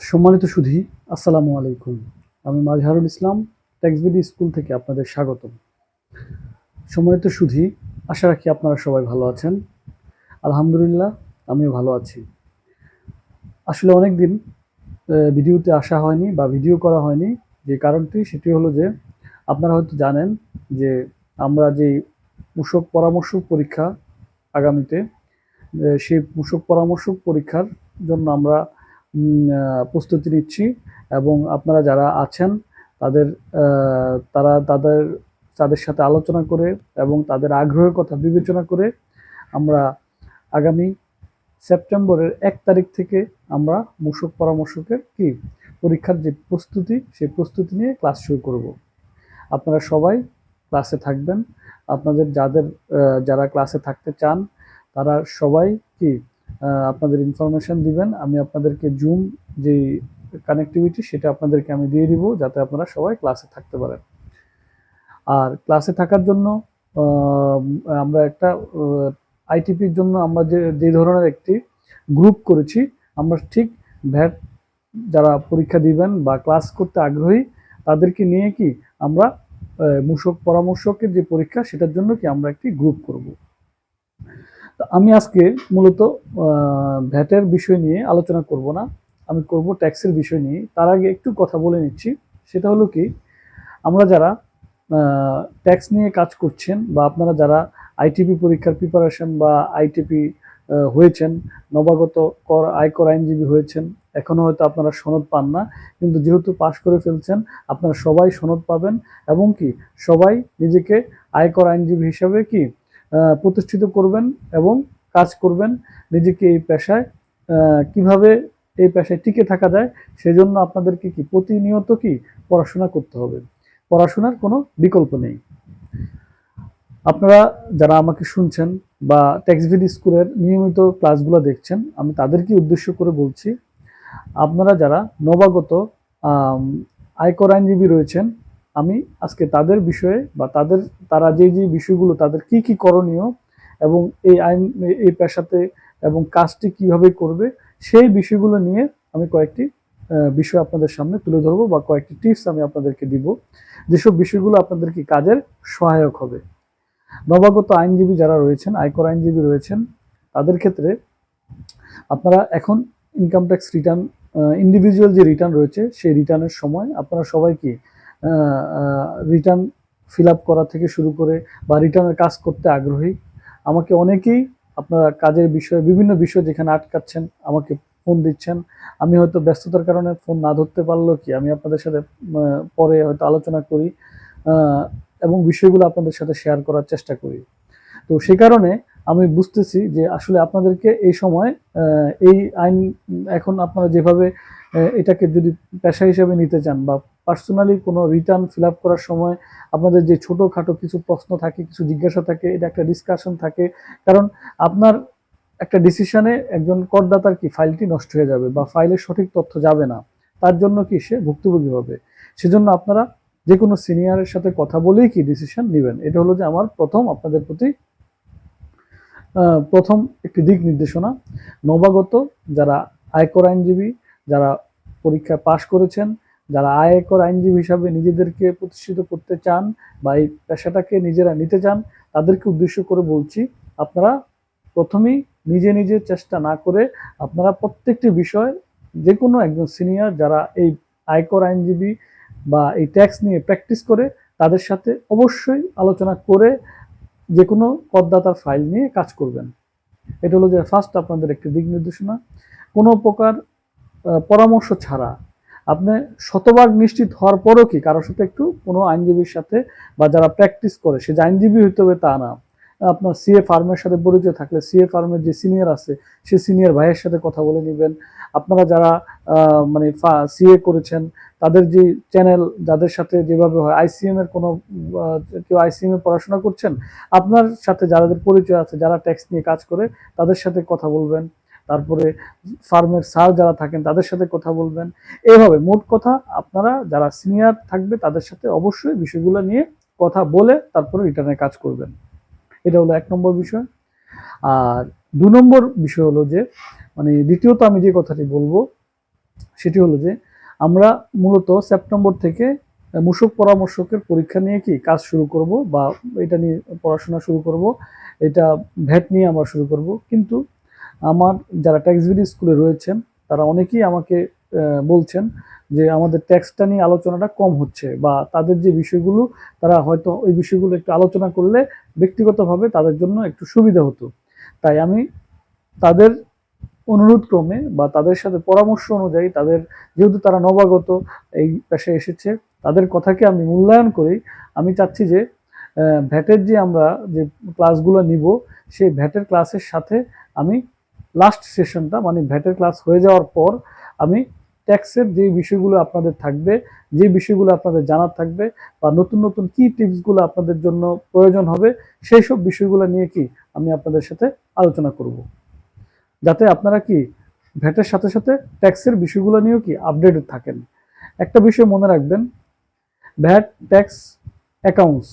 সম্মানিত সুধী, আসসালামু আলাইকুম। আমি মাজহারুল ইসলাম, টেক্সবিডি স্কুল থেকে আপনাদের স্বাগতম। সম্মানিত সুধী, আশা রাখি আপনারা সবাই ভালো আছেন। আলহামদুলিল্লাহ, আমিও ভালো আছি। আসলে অনেক দিন ভিডিওতে আসা হয়নি বা ভিডিও করা হয়নি। যে কারণটি, সেটি হলো যে, আপনারা হয়তো জানেন যে, আমরা যে মূসক পরামর্শ পরীক্ষা আগামীতে সেই মূসক পরামর্শক পরীক্ষার জন্য আমরা প্রস্তুতি নিচ্ছি এবং আপনারা যারা আছেন, তাদের তারা তাদের তাদের সাথে আলোচনা করে এবং তাদের আগ্রহের কথা বিবেচনা করে আমরা আগামী সেপ্টেম্বরের এক তারিখ থেকে আমরা মূসক পরামর্শকের কি পরীক্ষার যে প্রস্তুতি, সেই প্রস্তুতি নিয়ে ক্লাস শুরু করব। আপনারা সবাই ক্লাসে থাকবেন। আপনাদের যাদের যারা ক্লাসে থাকতে চান, তারা সবাই কি আপনাদের ইনফরমেশন দিবেন। আমি আপনাদেরকে জুম যে কানেক্টিভিটি সেটা আপনাদেরকে আমি দিয়ে দিব, যাতে আপনারা সবাই ক্লাসে থাকতে পারেন। আর ক্লাসে থাকার জন্য আমরা একটা আইটিপির জন্য আমরা যে যে ধরনের একটি গ্রুপ করেছি, আমরা ঠিক ভ্যাট যারা পরীক্ষা দিবেন বা ক্লাস করতে আগ্রহী, তাদেরকে নিয়ে কি আমরা মূসক পরামর্শকের যে পরীক্ষা, সেটার জন্য কি আমরা একটি গ্রুপ করব। আমি আজকে মূলত ভ্যাটের বিষয় নিয়ে আলোচনা করব না। আমি করব ট্যাক্সের বিষয় নিয়ে। তার আগে একটু কথা বলে নিচ্ছি। সেটা হলো কি, আমরা যারা ট্যাক্স নিয়ে কাজ করছেন বা আপনারা যারা আইটিপি পরীক্ষার প্রিপারেশন বা আইটিপি হয়েছেন, নবাগত কর আয়কর আইনজীবী হয়েছেন এখনও হয়তো আপনারা সনদ পান না, কিন্তু যেহেতু পাশ করে ফেলছেন, আপনারা সবাই সনদ পাবেন এবং কি, সবাই নিজেকে আয়কর আইনজীবী হিসাবে কি প্রতিষ্ঠিত করবেন এবং কাজ করবেন নিজেকে এই পেশায় কীভাবে এই পেশায় টিকে থাকা যায় সেজন্য আপনাদেরকে কি প্রতিনিয়ত কি পড়াশোনা করতে হবে? পড়াশোনার কোনো বিকল্প নেই। আপনারা যারা আমাকে শুনছেন বা টেক্সভিড স্কুলের নিয়মিত ক্লাসগুলো দেখছেন, আমি তাদেরকে উদ্দেশ্য করে বলছি, আপনারা যারা নবাগত আয়কর আইনজীবী রয়েছেন আমি আজকে তাদের বিষয়ে বা তাদের, তারা যে যে বিষয়গুলো, তাদের কি কি করণীয় এবং এই আইন, এই পেশাতে এবং কাজটি কীভাবে করবে, সেই বিষয়গুলো নিয়ে আমি কয়েকটি বিষয় আপনাদের সামনে তুলে ধরবো বা কয়েকটি টিপস আমি আপনাদেরকে দিব। যেসব বিষয়গুলো আপনাদের কি কাজের সহায়ক হবে। নবাগত আইনজীবী যারা রয়েছেন, আয়কর আইনজীবী রয়েছেন, তাদের ক্ষেত্রে আপনারা এখন ইনকাম ট্যাক্স রিটার্ন ইন্ডিভিজুয়াল যে রিটার্ন রয়েছে, সেই রিটার্নের সময় আপনারা সবাই কি রিটার্ন ফিল করা থেকে শুরু করে বা রিটার্নের কাজ করতে আগ্রহী। আমাকে অনেকেই আপনারা কাজের বিষয়ে, বিভিন্ন বিষয় যেখানে আটকাচ্ছেন, আমাকে ফোন দিচ্ছেন। আমি হয়তো ব্যস্ততার কারণে ফোন না ধরতে পারলেও কি, আমি আপনাদের সাথে পরে হয়তো আলোচনা করি এবং বিষয়গুলো আপনাদের সাথে শেয়ার করার চেষ্টা করি। তো সে কারণে আমি বুঝতেছি যে আসলে আপনাদেরকে এই সময় এই আইন এখন আপনারা যেভাবে এটাকে যদি পেশা হিসেবে নিতে চান বা পার্সোনালি কোনো রিটার্ন ফিল করার সময় আপনাদের যে ছোটোখাটো কিছু প্রশ্ন থাকে, কিছু জিজ্ঞাসা থাকে, এটা একটা ডিসকাশন থাকে। কারণ আপনার একটা ডিসিশনে একজন করদাতার কি ফাইলটি নষ্ট হয়ে যাবে বা ফাইলের সঠিক তথ্য যাবে না, তার জন্য কি সে ভুক্তভোগী হবে? সেজন্য আপনারা যে কোনো সিনিয়রের সাথে কথা বলেই কি ডিসিশন নেবেন? এটা হলো যে আমার প্রথম আপনাদের প্রতি প্রথম একটি দিক নির্দেশনা। নবাগত, যারা আয়কর আইনজীবী, যারা পরীক্ষায় পাশ করেছেন, যারা আয়কর আইনজীবী হিসাবে নিজেদেরকে প্রতিষ্ঠিত করতে চান বা এই পেশাটাকে নিজেরা নিতে চান, তাদেরকে উদ্দেশ্য করে বলছি, আপনারা প্রথমেই নিজে নিজে চেষ্টা না করে আপনারা প্রত্যেকটি বিষয় যে কোনো একজন সিনিয়র যারা এই আয়কর আইনজীবী বা এই ট্যাক্স নিয়ে প্র্যাকটিস করে, তাদের সাথে অবশ্যই আলোচনা করে যে কোনো করদাতার ফাইল নিয়ে কাজ করবেন। এটা হলো যে ফার্স্ট আপনাদের একটি দিক নির্দেশনা। কোনো প্রকার পরামর্শ ছাড়া। আপনি শতভাগ নিশ্চিত হওয়ার পরও কি কারোর সাথে একটু কোনো আইনজীবীর সাথে বা যারা প্র্যাকটিস করে, সে যে আইনজীবী হইতে হবে তা না। আপনার সিএ ফার্মের সাথে পরিচয় থাকলে সিএ ফার্মের যে সিনিয়র আছে, সে সিনিয়র ভাইয়ের সাথে কথা বলে নেবেন। আপনারা যারা মানে সিএ করেছেন, তাদের যে চ্যানেল যাদের সাথে যেভাবে হয় আইসিএম এর কোনো কেউ আইসিএম এ পড়াশোনা করছেন, আপনার সাথে যাদের পরিচয় আছে, যারা ট্যাক্স নিয়ে কাজ করে, তাদের সাথে কথা বলবেন। তারপরে ফার্মের স্যার যারা থাকেন, তাদের সাথে কথা বলবেন। এইভাবে মোট কথা, আপনারা যারা সিনিয়র থাকবে, তাদের সাথে অবশ্যই বিষয়গুলো নিয়ে কথা বলে, তারপরে রিটার্নের কাজ করবেন। এটা হলো এক নম্বর বিষয়। আর দু নম্বর বিষয় হলো যে মানে দ্বিতীয়ত আমি যে কথাটি বলব, সেটি হলো যে আমরা মূলত সেপ্টেম্বর থেকে মূসক পরামর্শকের পরীক্ষা নিয়ে কি কাজ শুরু করব বা এটা নিয়ে পড়াশোনা শুরু করব, এটা ভ্যাট নিয়ে আমরা শুরু করব। কিন্তু আমার যারা ট্যাক্সবিডি স্কুলে রয়েছেন, তারা অনেকেই আমাকে বলছেন যে আমাদের ট্যাক্সটা নিয়ে আলোচনাটা কম হচ্ছে বা তাদের যে বিষয়গুলো, তারা হয়তো ওই বিষয়গুলো একটু আলোচনা করলে ব্যক্তিগতভাবে তাদের জন্য একটু সুবিধা হতো। তাই আমি তাদের অনুরোধ ক্রমে বা তাদের সাথে পরামর্শ অনুযায়ী তাদের, যেহেতু তারা নবাগত এই পেশায় এসেছে, তাদের কথাকে আমি মূল্যায়ন করি। আমি চাচ্ছি যে ভ্যাটের যে আমরা যে ক্লাসগুলো নিব, সেই ভ্যাটের ক্লাসের সাথে আমি লাস্ট সেশনটা মানে ভ্যাটের ক্লাস হয়ে যাওয়ার পর আমি ট্যাক্সের যে বিষয়গুলো আপনাদের থাকবে, যে বিষয়গুলো আপনাদের জানার থাকবে, বা নতুন নতুন কি টিপসগুলো আপনাদের জন্য প্রয়োজন হবে, সেই সব বিষয়গুলো নিয়ে কি আমি আপনাদের সাথে আলোচনা করব। যাতে আপনারা কি ভ্যাটের সাথে সাথে ট্যাক্সের বিষয়গুলো নিয়েও কি আপডেটেড থাকেন। একটা বিষয় মনে রাখবেন, ভ্যাট, ট্যাক্স, অ্যাকাউন্টস,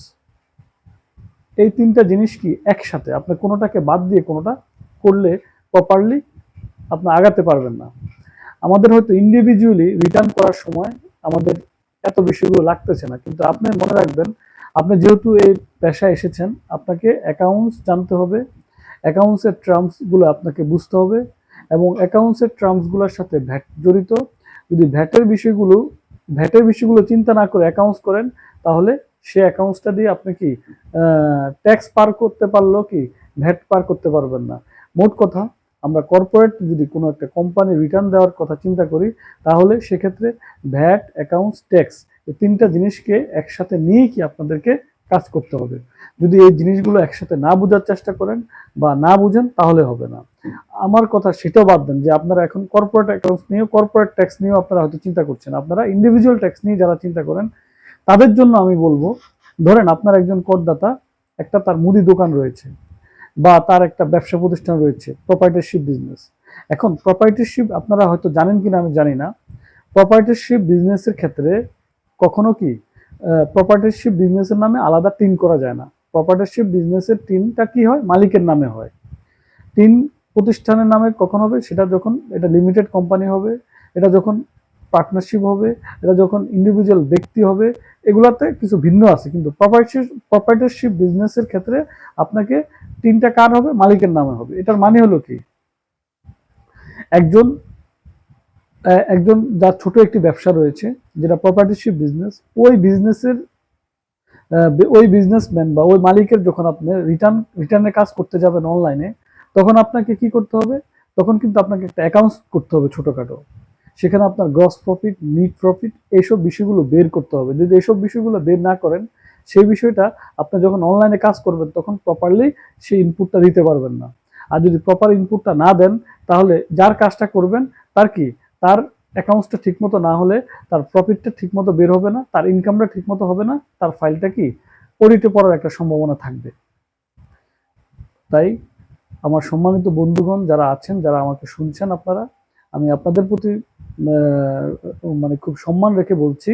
এই তিনটা জিনিস কি একসাথে? আপনি কোনোটাকে বাদ দিয়ে কোনোটা করলে প্রপারলি আপনি আগাতে পারবেন না। আমাদের হয়তো ইন্ডিভিজুয়ালি রিটার্ন করার সময় আমাদের এত বিষয়গুলো লাগতেছে না। কিন্তু আপনি মনে রাখবেন, আপনি যেহেতু এই পেশায় এসেছেন, আপনাকে অ্যাকাউন্টস জানতে হবে অ্যাকাউন্টসের টার্মসগুলো আপনাকে বুঝতে হবে এবং অ্যাকাউন্টসের টার্মসগুলোর সাথে ভ্যাট জড়িত। যদি ভ্যাটের বিষয়গুলো ভ্যাটের বিষয়গুলো চিন্তা না করে অ্যাকাউন্টস করেন, তাহলে সে অ্যাকাউন্টসটা দিয়ে আপনি কি ট্যাক্স পার করতে পারলেও কি ভ্যাট পার করতে পারবেন না। মোট কথা, আমরা কর্পোরেট যদি কোনো একটা কোম্পানি রিটার্ন দেওয়ার কথা চিন্তা করি, তাহলে সেক্ষেত্রে ভ্যাট অ্যাকাউন্টস ট্যাক্স এই তিনটা জিনিসকে একসাথে নিয়ে কি আপনাদেরকে কাজ করতে হবে। যদি এই জিনিসগুলো একসাথে না বোঝার চেষ্টা করেন বা না বুঝেন, তাহলে হবে না। আমার কথা সেটাও বাদ দেন যে আপনারা এখন কর্পোরেট অ্যাকাউন্টস নিয়েও কর্পোরেট ট্যাক্স নিয়েও আপনারা হয়তো চিন্তা করছেন। আপনারা ইন্ডিভিজুয়াল ট্যাক্স নিয়ে যারা চিন্তা করেন, তাদের জন্য আমি বলব, ধরেন আপনার একজন করদাতা, একটা তার মুদি দোকান রয়েছে বা তার একটা ব্যবসা প্রতিষ্ঠান রয়েছে প্রপার্টারশিপ বিজনেস এখন প্রপার্টারশিপ আপনারা হয়তো জানেন কিনা আমি জানি না। প্রপার্টারশিপ বিজনেসের ক্ষেত্রে কখনো কি প্রপার্টারশিপ বিজনেসের নামে আলাদা টিন করা যায় না। প্রপার্টারশিপ বিজনেসের টিনটা কি হয়? মালিকের নামে হয়। টিন প্রতিষ্ঠানের নামে কখন হবে? সেটা যখন এটা লিমিটেড কোম্পানি হবে, এটা যখন পার্টনারশিপ হবে, এটা যখন ইন্ডিভিজুয়াল ব্যক্তি হবে, এগুলাতে কিছু ভিন্ন আছে। কিন্তু প্রপার্টারশিপ প্রপার্টারশিপ বিজনেসের ক্ষেত্রে আপনাকে তিনটা কার হবে? মালিকের নামে হবে। এটার মানে হলো কি? একজন একজন যার ছোট একটি ব্যবসা রয়েছে, যেটা প্রপার্টিশিপ বিজনেস ওই বিজনেসের ওই বিজনেসম্যান বা ওই মালিকের যখন আপনি রিটার্ন রিটার্নের কাজ করতে যাবেন অনলাইনে তখন আপনাকে কি করতে হবে? তখন কিন্তু আপনাকে একটা অ্যাকাউন্টস করতে হবে ছোটোখাটো। সেখানে আপনার গ্রস প্রফিট নিট প্রফিট এইসব বিষয়গুলো বের করতে হবে। যদি এইসব বিষয়গুলো বের না করেন, সেই বিষয়টা আপনি যখন অনলাইনে কাজ করবেন, তখন প্রপারলি সেই ইনপুটটা দিতে পারবেন না। আর যদি প্রপার ইনপুটটা না দেন, তাহলে যার কাজটা করবেন, তার কি? তার অ্যাকাউন্টসটা ঠিকমতো না হলে তার প্রফিটটা ঠিকমতো বের হবে না, তার ইনকামটা ঠিকমতো হবে না, তার ফাইলটা কি অডিটে পড়ার একটা সম্ভাবনা থাকবে। তাই আমার সম্মানিত বন্ধুগণ যারা আছেন, যারা আমাকে শুনছেন আপনারা, আমি আপনাদের প্রতি মানে খুব সম্মান রেখে বলছি,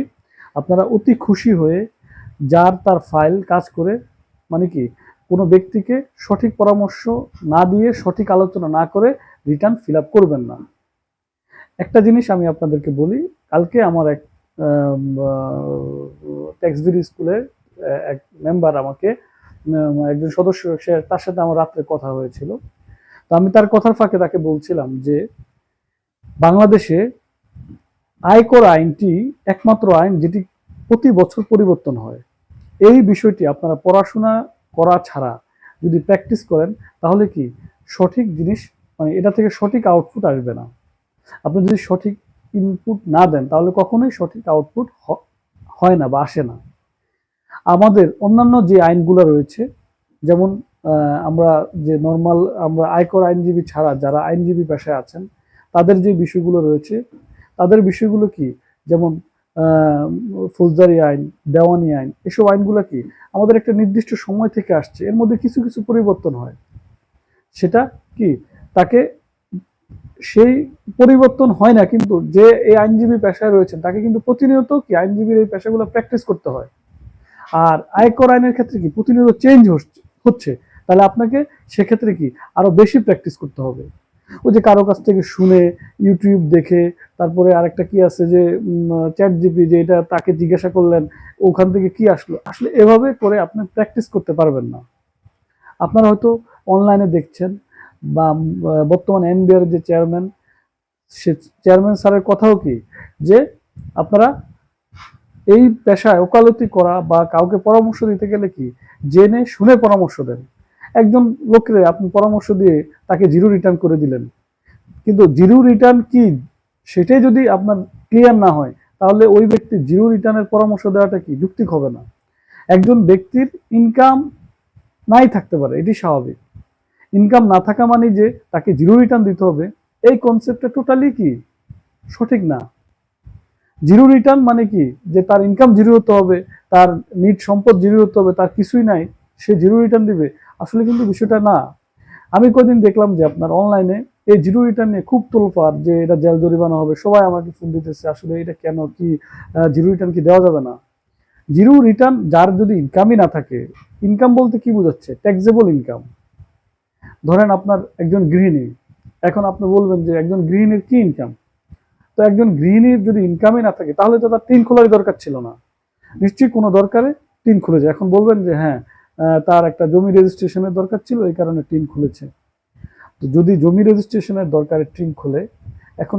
আপনারা অতি খুশি হয়ে যার তার ফাইল কাজ করে মানে কি, কোনো ব্যক্তিকে সঠিক পরামর্শ না দিয়ে সঠিক আলোচনা না করে রিটার্ন ফিল করবেন না। একটা জিনিস আমি আপনাদেরকে বলি, কালকে আমার এক ট্যাক্সভিডি স্কুলের এক মেম্বার আমাকে একজন সদস্য, সে তার সাথে আমার রাত্রে কথা হয়েছিল। তো আমি তার কথার ফাঁকে তাকে বলছিলাম যে, বাংলাদেশে আয়কর আইনটি একমাত্র আইন যেটি প্রতি বছর পরিবর্তন হয়। এই বিষয়টি আপনারা পড়াশোনা করা ছাড়া যদি প্র্যাকটিস করেন, তাহলে কি সঠিক জিনিস মানে এটা থেকে সঠিক আউটপুট আসবে না। আপনি যদি সঠিক ইনপুট না দেন, তাহলে কখনোই সঠিক আউটপুট হয় না বা আসে না। আমাদের অন্যান্য যে আইনগুলো রয়েছে, যেমন আমরা যে নর্মাল আমরা আয়কর আইনজীবী ছাড়া যারা আইনজীবী পেশায় আছেন, তাদের যে বিষয়গুলো রয়েছে, তাদের বিষয়গুলো কি? যেমন ফৌজদারি আইন, দেওয়ানি আইন, এসব আইনগুলো কি? আমাদের একটা নির্দিষ্ট সময় থেকে আসছে, এর মধ্যে কিছু কিছু পরিবর্তন হয়। সেটা কি? তাকে সেই পরিবর্তন হয় না, কিন্তু যে এই আইনজীবী পেশায় রয়েছেন, তাকে কিন্তু প্রতিনিয়ত কি আইনজীবীর এই পেশাগুলো প্র্যাকটিস করতে হয়। আর আয়কর আইনের ক্ষেত্রে কি প্রতিনিয়ত চেঞ্জ হচ্ছে, তাহলে আপনাকে সেক্ষেত্রে কি আরও বেশি প্র্যাকটিস করতে হবে। ওই যে কারও কাছ থেকে শুনে ইউটিউব দেখে, তারপরে আরেকটা কি আছে যে চ্যাট জিপি যে এটা তাকে জিজ্ঞাসা করলেন, ওখান থেকে কি আসলো? আসলে এভাবে করে আপনি প্র্যাকটিস করতে পারবেন না। আপনারা হয়তো অনলাইনে দেখছেন বা বর্তমান এনবিআর যে চেয়ারম্যান, সে চেয়ারম্যান স্যারের কথাও কি? যে আপনারা এই পেশায় ওকালতি করা বা কাউকে পরামর্শ দিতে গেলে কি? জেনে শুনে পরামর্শ দেন। একজন লোককে আপনি পরামর্শ দিয়ে তাকে জিরো রিটার্ন করে দিলেন। কিন্তু জিরো রিটার্ন কি? সেটাই যদি আপনার ক্লিয়ার না হয়, তাহলে ওই ব্যক্তি জিরো রিটার্নের পরামর্শ দেওয়াটা কি? যুক্তিক হবে না। একজন ব্যক্তির ইনকাম নাই থাকতে পারে, এটি স্বাভাবিক। ইনকাম না থাকা মানে যে তাকে জিরো রিটার্ন দিতে হবে, এই কনসেপ্টটা টোটালি কি? সঠিক না। জিরো রিটার্ন মানে কি? যে তার ইনকাম জিরো হতে হবে, তার নিট সম্পদ জিরো হতে হবে, তার কিছুই নাই, সে জিরো রিটার্ন দিবে। আসলে কিন্তু বিষয়টা না। আমি কদিন দেখলাম যে আপনার অনলাইনে এই জিরো রিটার্ন নিয়ে খুব তোলপাড় যে এটা জেল জরিমানা হবে, সবাই আমাকে ফোন দিতেছে, আসলে এটা কেন, কি জিরো রিটার্ন কি দেওয়া যাবে না? জিরো রিটার্ন যার যদি ইনকামই না থাকে ইনকাম বলতে কি বোঝাচ্ছে? ট্যাক্সেবল ইনকাম ধরেন আপনার একজন গৃহিণী, এখন আপনি বলবেন যে একজন গৃহিণীর কি ইনকাম তো একজন গৃহিণীর যদি ইনকামই না থাকে, তাহলে তো তার টিন খোলারই দরকার ছিল না। নিশ্চয়ই কোনো দরকারে টিন খুলে যায় এখন বলবেন যে হ্যাঁ তার একটা জমি রেজিস্ট্রেশনের দরকার ছিল, এই কারণে টিন খুলেছে। তো যদি জমি রেজিস্ট্রেশনের দরকারে টিন খুলে, এখন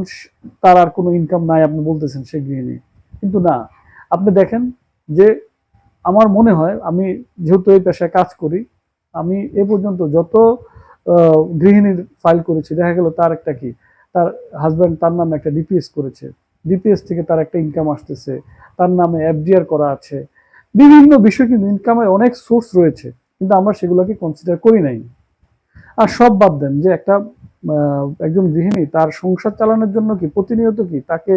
তার আর কোনো ইনকাম নাই আপনি বলতেছেন সে গৃহিণী। কিন্তু না, আপনি দেখেন যে আমার মনে হয়, আমি যেহেতু এই পেশায় কাজ করি, আমি এ পর্যন্ত যত গৃহিণীর ফাইল করেছি। দেখা গেল তার একটা কি? তার হাজব্যান্ড তার নামে একটা ডিপিএস করেছে। ডিপিএস থেকে তার একটা ইনকাম আসতেছে। তার নামে এফডিআর করা আছে। বিভিন্ন বিষয় কিন্তু ইনকামের অনেক সোর্স রয়েছে, কিন্তু আমরা সেগুলোকে কনসিডার করি নাই। আর সব বাদ দেন যে একটা একজন গৃহিণী তার সংসার চালানোর জন্য কি, প্রতিনিয়ত কি তাকে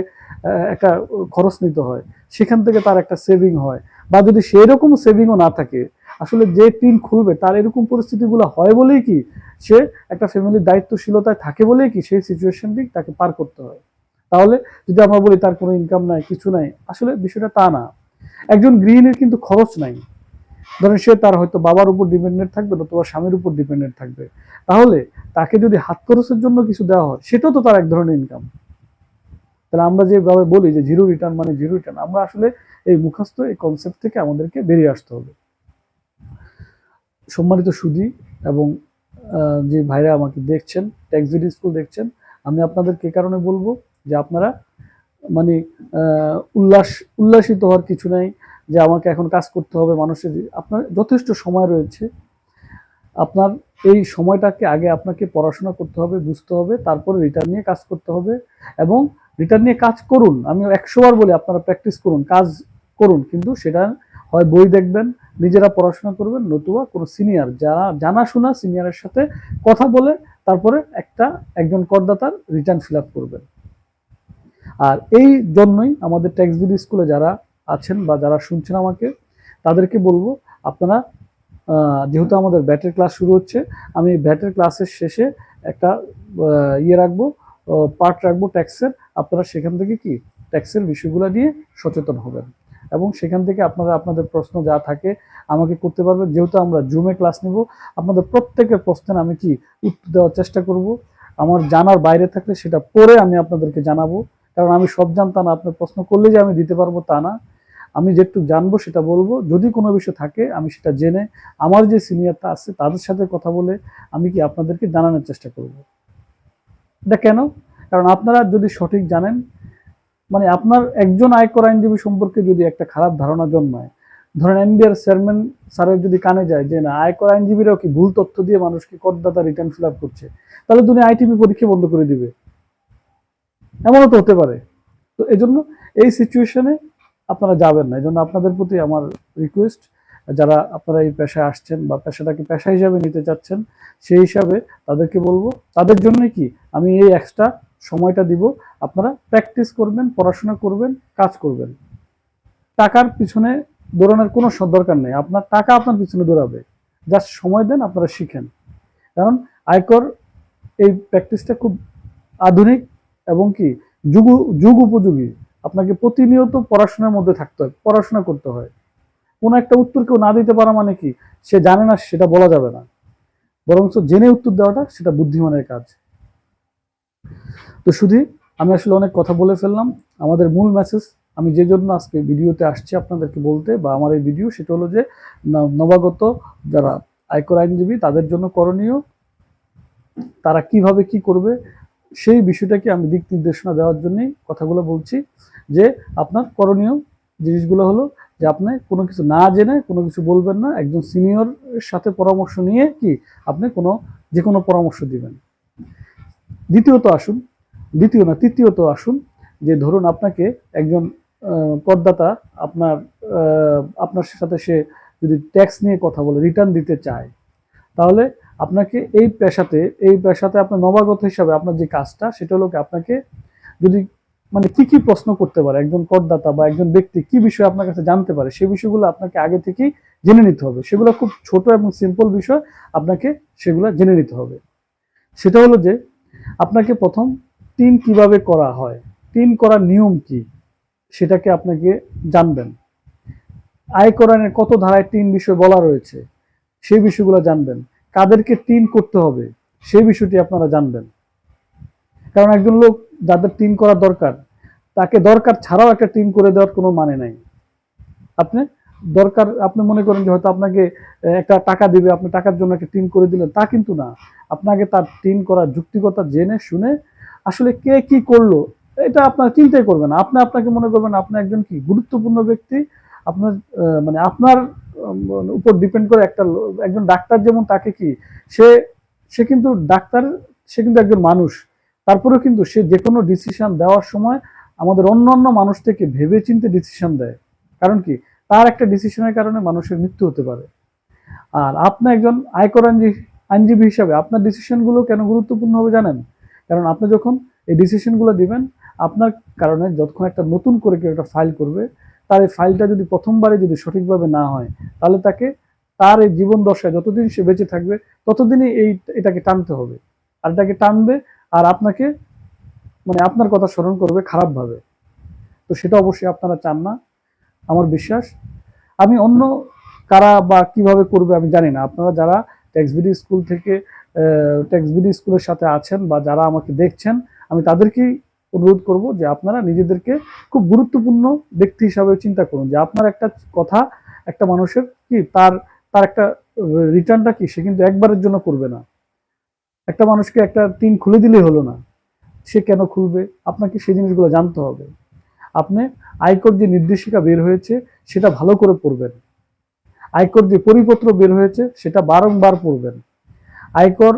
একটা খরচ নিতে হয়। সেখান থেকে তার একটা সেভিং হয়। বা যদি সেই রকম সেভিংও না থাকে আসলে যে টিন খুলবে, তার এরকম পরিস্থিতিগুলো হয় বলেই কি সে একটা ফ্যামিলির দায়িত্বশীলতায় থাকে বলেই কি সেই সিচুয়েশনটি তাকে পার করতে হয়। তাহলে যদি আমরা বলি তার কোনো ইনকাম নাই, কিছু নাই, আসলে বিষয়টা তা না। একজন গৃহিণীর কিন্তু খরচ নাই। ধরেন সে তার হয়তো বাবার উপর ডিপেন্ডেন্ট থাকবে নতুবা স্বামীর উপর ডিপেন্ডেন্ট থাকবে। তাহলে তাকে যদি হাত খরচের জন্য কিছু দেওয়া হয়, সেটাও তো তার এক ধরনের ইনকাম তাহলে আমরা যেভাবে বলি যে জিরো রিটার্ন মানে জিরো রিটার্ন আমরা আসলে এই মুখস্থ, এই কনসেপ্ট থেকে আমাদেরকে বেরিয়ে আসতে হবে। সম্মানিত সুধী এবং যে ভাইরা আমাকে দেখছেন ট্যাক্সিডি স্কুল দেখছেন, আমি আপনাদেরকে কারণে বলব যে আপনারা মানে উল্লাস, উল্লাসিত হওয়ার কিছু নাই যে আমাকে এখন কাজ করতে হবে মানুষের, আপনার যথেষ্ট সময় রয়েছে। আপনার এই সময়টাকে আগে আপনাকে পড়াশোনা করতে হবে, বুঝতে হবে, তারপরে রিটার্ন নিয়ে কাজ করতে হবে এবং রিটার্ন নিয়ে কাজ করুন। আমি একশো বার বলি, আপনারা প্র্যাকটিস করুন, কাজ করুন, কিন্তু সেটা হয় বই দেখবেন, নিজেরা পড়াশোনা করবেন, নতুবা কোনো সিনিয়র যারা জানাশোনা সিনিয়রের সাথে কথা বলে, তারপরে একটা একজন করদাতার রিটার্ন ফিল করবেন। আর এই জন্যই আমাদের ট্যাক্স বিডি স্কুলে যারা আছেন বা যারা শুনছেন আমাকে, তাদেরকে বলব, আপনারা যেহেতু আমাদের ব্যাটের ক্লাস শুরু হচ্ছে, আমি ব্যাটের ক্লাসের শেষে একটা ইয়ে রাখব পার্ট রাখব ট্যাক্সের আপনারা সেখান থেকে কি? ট্যাক্সের বিষয়গুলো নিয়ে সচেতন হবেন। এবং সেখান থেকে আপনারা আপনাদের প্রশ্ন যা থাকে আমাকে করতে পারবেন। যেহেতু আমরা জুমে ক্লাস নেব, আপনাদের প্রত্যেকের প্রশ্নের আমি কি উত্তর দেওয়ার চেষ্টা করব? আমার জানার বাইরে থাকলে সেটা পরে আমি আপনাদেরকে জানাব। কারণ আমি সব জানতাম না, আপনার প্রশ্ন করলে যে আমি দিতে পারব তা না। আমি যেটুকু জানব সেটা বলব। যদি কোনো বিষয় থাকে, আমি সেটা জেনে আমার যে সিনিয়রটা আছে, তাদের সাথে কথা বলে আমি কি আপনাদেরকে জানানোর চেষ্টা করব? এটা কেন? কারণ আপনারা যদি সঠিক জানেন মানে আপনার একজন আয়কর আইনজীবী সম্পর্কে যদি একটা খারাপ ধারণা জন্মায়, ধরেন এনবিআর চেয়ারম্যান স্যারের যদি কানে যায় যে না, আয়কর আইনজীবীরাও কি ভুল তথ্য দিয়ে মানুষকে করদাতা রিটার্ন ফিল করছে, তাহলে তুমি আইটিপি পরীক্ষা বন্ধ করে দিবে। এমনও তো হতে পারে। তো এজন্য এই সিচুয়েশনে আপনারা যাবেন না। এজন্য আপনাদের প্রতি আমার রিকোয়েস্ট যারা আপনারা এই পেশায় আসছেন বা পেশাটাকে পেশা হিসাবে নিতে চাচ্ছেন, সেই হিসাবে তাদেরকে বলব, তাদের জন্য কি আমি এই এক্সট্রা সময়টা দিব। আপনারা প্র্যাকটিস করবেন, পড়াশোনা করবেন, কাজ করবেন। টাকার পিছনে দৌড়ানোর কোনো দরকার নেই। আপনার টাকা আপনার পিছনে দৌড়াবে। জাস্ট সময় দেন, আপনারা শিখেন। কারণ আয়কর এই প্র্যাকটিসটা খুব আধুনিক এবং কি যুগ যুগ উপযোগী। আপনাকে প্রতিনিয়ত পড়াশোনার মধ্যে থাকতে হয়, পড়াশোনা করতে হয়। কোনো একটা উত্তর কেউ না দিতে পারা মানে কি? সে জানে না, সেটা বলা যাবে না। বরঞ্চ জেনে উত্তর দেওয়াটা সেটা বুদ্ধিমানের কাজ। তো শুধু আমি আসলে অনেক কথা বলে ফেললাম। আমাদের মূল মেসেজ আমি যে জন্য আজকে ভিডিওতে আসছি আপনাদেরকে বলতে বা আমার এই ভিডিও সেটা হলো যে নবাগত যারা আয়কর আইনজীবী, তাদের জন্য করণীয়, তারা কীভাবে কি করবে, সেই বিষয়টাকে আমি দিক নির্দেশনা দেওয়ার জন্যই কথাগুলো বলছি যে আপনার করণীয় জিনিসগুলো হলো যে আপনি কোনো কিছু না জেনে, কোনো কিছু বলবেন না, একজন সিনিয়র সাথে পরামর্শ নিয়ে কি আপনি কোনো যে কোনো পরামর্শ দিবেন। দ্বিতীয়ত আসুন, দ্বিতীয় না তৃতীয়ত আসুন, যে ধরুন আপনাকে একজন করদাতা আপনার আপনার সাথে সে যদি ট্যাক্স নিয়ে কথা বলে রিটার্ন দিতে চায়, তাহলে আপনাকে এই পেশাতে এই পেশাতে আপনার নবাগত হিসাবে আপনার যে কাজটা, সেটা হলো আপনাকে যদি মানে কি কি প্রশ্ন করতে পারে, একজন করদাতা বা একজন ব্যক্তি কি বিষয় আপনার কাছে জানতে পারে সেই বিষয়গুলো আপনাকে আগে থেকেই জেনে নিতে হবে। সেগুলো খুব ছোট এবং সিম্পল বিষয় আপনাকে সেগুলো জেনে নিতে হবে। সেটা হলো যে আপনাকে প্রথম টিন কীভাবে করা হয়? টিন করার নিয়ম কি? সেটাকে আপনাকে জানবেন। আয় করানের কত ধারায় টিন বিষয় বলা রয়েছে, সেই বিষয়গুলো জানবেন। কাদেরকে টিন করতে হবে, সেই বিষয়টি আপনারা জানবেন। কারণ একজন লোক যাদের টিন করা দরকার, তাকে দরকার ছাড়াও একটা টিন করে দেওয়ার কোনো মানে নাই। আপনি দরকার, আপনি মনে করেন যে হয়তো আপনাকে একটা টাকা দিবে, আপনি টাকার জন্য একটা টিন করে দিলেন, তা কিন্তু না। আপনাকে তার টিন করার যুক্তিকতা জেনে শুনে আসলে কে কি করল, এটা আপনার চিন্তাই করবেন আপনি আপনাকে মনে করবেন, আপনি একজন কি গুরুত্বপূর্ণ ব্যক্তি, আপনার মানে আপনার উপর ডিপেন্ড করে একটা একজন ডাক্তার যেমন তাকে কি, সে সে কিন্তু ডাক্তার, সে কিন্তু একজন মানুষ। তারপরেও কিন্তু সে যে কোনো ডিসিশন দেওয়ার সময় আমাদের অন্য অন্য মানুষ থেকে ভেবে চিন্তে ডিসিশন দেয়। কারণ কি তার একটা ডিসিশনের কারণে মানুষের মৃত্যু হতে পারে। আর আপনি একজন আয়কর আইনজীবী হিসাবে আপনার ডিসিশনগুলো কেন গুরুত্বপূর্ণ হবে জানেন? কারণ আপনি যখন এই ডিসিশনগুলো দিবেন, আপনার কারণে যতক্ষণ একটা নতুন করে কেউ একটা ফাইল করবে, তার এই ফাইলটা যদি প্রথমবারে যদি সঠিকভাবে না হয়, তাহলে তাকে তার এই জীবন দশায় যতদিন সে বেঁচে থাকবে, ততদিনই এই এটাকে টানতে হবে। আর এটাকে টানবে আর আপনাকে মানে আপনার কথা স্মরণ করবে খারাপভাবে। তো সেটা অবশ্যই আপনারা চান না। আমার বিশ্বাস। আমি অন্য কারা বা কীভাবে করবে আমি জানি না। আপনারা যারা ট্যাক্সবিডি স্কুল থেকে ট্যাক্সবিডি স্কুলের সাথে আছেন বা যারা আমাকে দেখছেন, আমি তাদেরকেই অনুরোধ করব যে আপনারা নিজেদেরকে খুব গুরুত্বপূর্ণ ব্যক্তি হিসাবে চিন্তা করুন। যে আপনার একটা কথা একটা মানুষের কি তার তার একটা রিটার্নটা কি সে কিন্তু একবারের জন্য করবে না। একটা মানুষকে একটা টিন খুলে দিলেই হলো না। সে কেন খুলবে? আপনাকে সেই জিনিসগুলো জানতে হবে। আপনি আয়কর যে নির্দেশিকা বের হয়েছে, সেটা ভালো করে পড়বেন। আয়কর যে পরিপত্র বের হয়েছে, সেটা বারংবার পড়বেন। আয়কর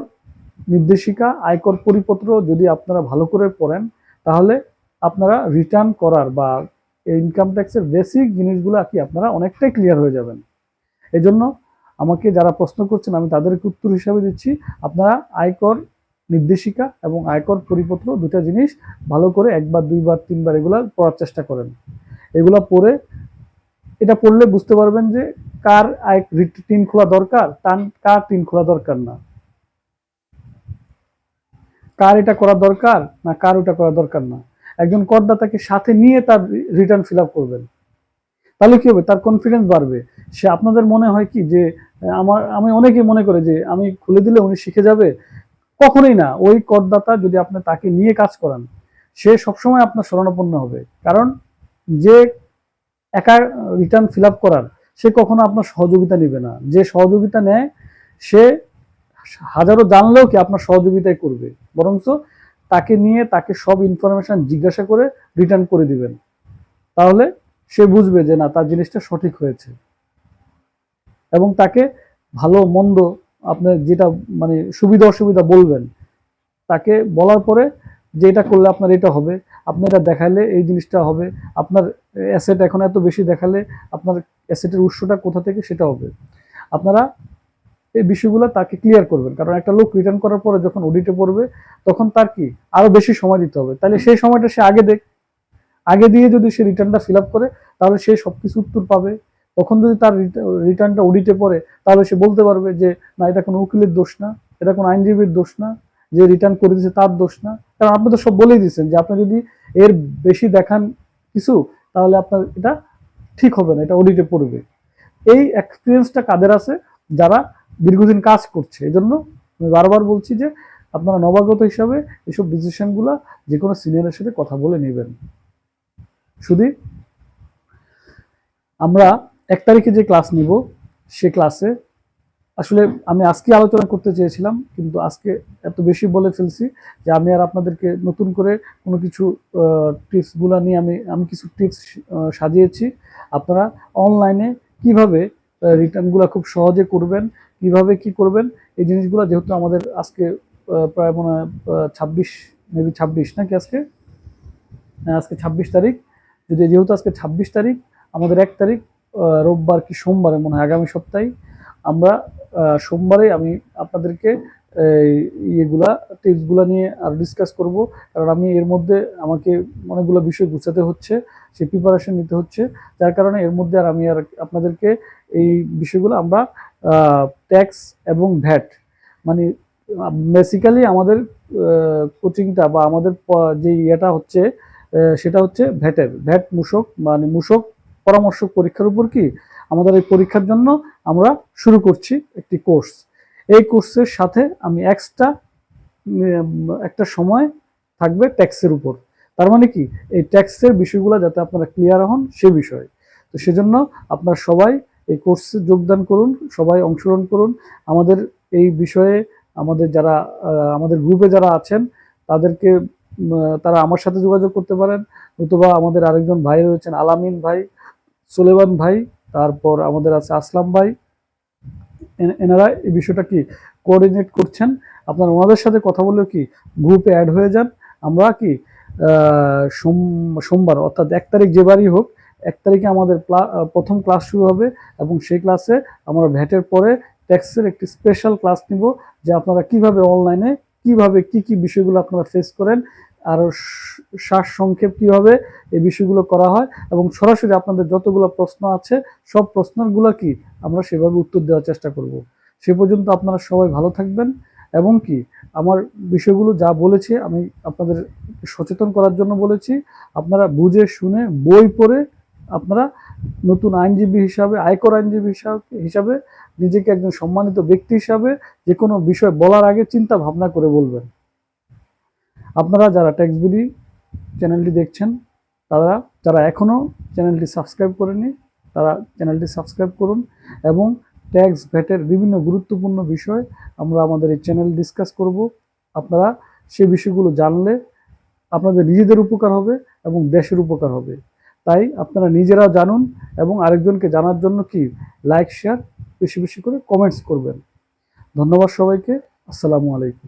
নির্দেশিকা আয়কর পরিপত্র যদি আপনারা ভালো করে পড়েন, তাহলে আপনারা রিটার্ন করার বা ইনকাম ট্যাক্সের বেসিক জিনিসগুলো আর কি আপনারা অনেকটাই ক্লিয়ার হয়ে যাবেন। এজন্য আমাকে যারা প্রশ্ন করছেন, আমি তাদেরকে উত্তর হিসাবে দিচ্ছি। আপনারা আয়কর নির্দেশিকা এবং আয়কর পরিপত্র দুটা জিনিস ভালো করে একবার, দুইবার, তিনবার এগুলা পড়ার চেষ্টা করেন। এগুলা পড়ে, এটা পড়লে বুঝতে পারবেন যে কার আয় টিন খোলা দরকার টান কার টিন খোলা দরকার না। কার এটা করা দরকার না কার ওটা করা দরকার না। একজন করদাতাকে সাথে নিয়ে তার রিটার্ন ফিল করবেন। তাহলে কি হবে? তার কনফিডেন্স বাড়বে। সে আপনাদের মনে হয় কি যে, আমার, আমি অনেকে মনে করে যে, আমি খুলে দিলে উনি শিখে যাবে কখনোই না। ওই করদাতা যদি আপনি তাকে নিয়ে কাজ করান, সে সবসময় আপনার শরণাপন্ন হবে। কারণ যে একা রিটার্ন ফিল করার, সে কখনো আপনার সহযোগিতা নেবে না। যে সহযোগিতা নেয়, সে হাজারো জানলেও কি আপনার সহযোগিতাই করবে। বরঞ্চ তাকে নিয়ে তাকে সব ইনফরমেশন জিজ্ঞাসা করে রিটার্ন করে দিবেন। তাহলে সে বুঝবে যে, না, তার জিনিসটা সঠিক হয়েছে। এবং তাকে ভালো, মন্দ আপনার যেটা মানে সুবিধা অসুবিধা বলবেন, তাকে বলার পরে যে এটা করলে আপনার এটা হবে, আপনি এটা দেখালে এই জিনিসটা হবে, আপনার অ্যাসেট এখন এত বেশি দেখালে আপনার অ্যাসেটের উৎসটা কোথা থেকে সেটা হবে। আপনারা এই বিষয়গুলো তাকে ক্লিয়ার করবেন, কারণ একটা লোক রিটার্ন করার পরে যখন অডিটে পড়বে, তখন তার কি আরও বেশি সময় দিতে হবে। তাহলে সেই সময়টা সে আগে দেখ, আগে দিয়ে যদি সে রিটার্নটা ফিল করে, তাহলে সে সব কিছু উত্তর পাবে। তখন যদি তার রিটার্নটা অডিটে পড়ে, তাহলে সে বলতে পারবে যে, না, এটা কোনো উকিলের দোষ না, এটা কোনো আইনজীবীর দোষ না, যে রিটার্ন করে দিয়েছে তার দোষ না। কারণ আপনি তো সব বলেই দিয়েছেন যে, আপনি যদি এর বেশি দেখান কিছু, তাহলে আপনার এটা ঠিক হবে না, এটা অডিটে পড়বে। এই এক্সপিরিয়েন্সটা কাদের আছে? যারা দীর্ঘদিন কাজ করছে। এই জন্য আমি বারবার বলছি যে, আপনারা নবাগত হিসাবে এসব ডিসিশনগুলো যে কোনো সিনিয়রের সাথে কথা বলে নেবেন। শুধু আমরা এক তারিখে যে ক্লাস নিব সে ক্লাসে আসলে আমি আজকে আলোচনা করতে চেয়েছিলাম কিন্তু আজকে এত বেশি বলে ফেলছি যে আমি আর আপনাদেরকে নতুন করে কোনো কিছু টিপসগুলো নিয়ে আমি আমি কিছু টিপস সাজিয়েছি। আপনারা অনলাইনে কীভাবে রিটার্নগুলো খুব সহজে করবেন কীভাবে কি করবেন এই জিনিসগুলো যেহেতু আমাদের আজকে প্রায় মনে হয় ছাব্বিশ মেবি ছাব্বিশ নাকি আজকে? হ্যাঁ, আজকে ছাব্বিশ তারিখ। যদি যেহেতু আজকে ছাব্বিশ তারিখ আমাদের এক তারিখ রোববার কি সোমবারে মনে হয়, আগামী সপ্তাহে আমরা সোমবারে আমি আপনাদেরকে ইয়েগুলা, টিপসগুলা নিয়ে আর ডিসকাস করব। কারণ আমি এর মধ্যে আমাকে অনেকগুলো বিষয় গুছাতে হচ্ছে সে প্রিপারেশন নিতে হচ্ছে। যার কারণে এর মধ্যে আর আমি আর আপনাদেরকে এই বিষয়গুলো আমরা ট্যাক্স এবং ভ্যাট মানে বেসিক্যালি আমাদের কোচিংটা বা আমাদের যে ইয়েটা হচ্ছে সেটা হচ্ছে ভ্যাটের ভ্যাট মূসক মানে মূসক পরামর্শক পরীক্ষার উপর কি আমাদের এই পরীক্ষার জন্য আমরা শুরু করছি একটি কোর্স এই কোর্সের সাথে আমি এক্সট্রা একটা সময় থাকবে ট্যাক্সের উপর। তার মানে কি? এই ট্যাক্সের বিষয়গুলো যাতে আপনারা ক্লিয়ার হন সে বিষয়ে। তো সেজন্য আপনারা সবাই এই কোর্সে যোগদান করুন, সবাই অংশগ্রহণ করুন। আমাদের এই বিষয়ে আমাদের যারা আমাদের গ্রুপে যারা আছেন, তাদেরকে তারা আমার সাথে যোগাযোগ করতে পারেন। নতুবা আমাদের আরেকজন ভাই রয়েছেন, আলামিন ভাই। সুলেমান ভাই, তারপর আমাদের আছে আসলাম ভাই। এনারা এই বিষয়টা কি কোঅর্ডিনেট করছেন? আপনারা ওনাদের সাথে কথা বলে কি গ্রুপে অ্যাড হয়ে যান? আমরা কি সোম- সোমবার, অর্থাৎ এক তারিখ যেবারই হোক, এক তারিখে আমাদের প্রথম ক্লাস শুরু হবে এবং সেই ক্লাসে আমরা ভ্যাটের পরে ট্যাক্সের একটি স্পেশাল ক্লাস নিব, যে আপনারা কীভাবে অনলাইনে কীভাবে কি কি বিষয়গুলো আপনারা ফেস করেন আর শ্বাস সংক্ষেপ কীভাবে এই বিষয়গুলো করা হয় এবং সরাসরি আপনাদের যতগুলো প্রশ্ন আছে, সব প্রশ্নগুলো কি আমরা সেভাবে উত্তর দেওয়ার চেষ্টা করব। সে পর্যন্ত আপনারা সবাই ভালো থাকবেন এবং কি আমার বিষয়গুলো যা বলেছি আমি আপনাদের সচেতন করার জন্য বলেছি। আপনারা বুঝে শুনে বই পড়ে আপনারা নতুন আইনজীবী হিসাবে, আয়কর আইনজীবী হিসাবে হিসাবে নিজেকে একজন সম্মানিত ব্যক্তি হিসাবে যে কোনো বিষয় বলার আগে চিন্তা ভাবনা করে বলবেন। আপনারা যারা ট্যাক্সবিডি চ্যানেলটি দেখছেন, তারা, যারা এখনও চ্যানেলটি সাবস্ক্রাইব করেনি তারা চ্যানেলটি সাবস্ক্রাইব করুন এবং ট্যাক্স ভ্যাটের বিভিন্ন গুরুত্বপূর্ণ বিষয় আমরা আমাদের এই চ্যানেল ডিসকাস করব। আপনারা সেই বিষয়গুলো জানলে আপনাদের নিজেদের উপকার হবে এবং দেশের উপকার হবে। তাই আপনারা নিজেরা জানুন এবং আরেকজনকে জানার জন্য কি? লাইক শেয়ার বেশি বেশি করে কমেন্টস করবেন। ধন্যবাদ সবাইকে। আসসালামু আলাইকুম।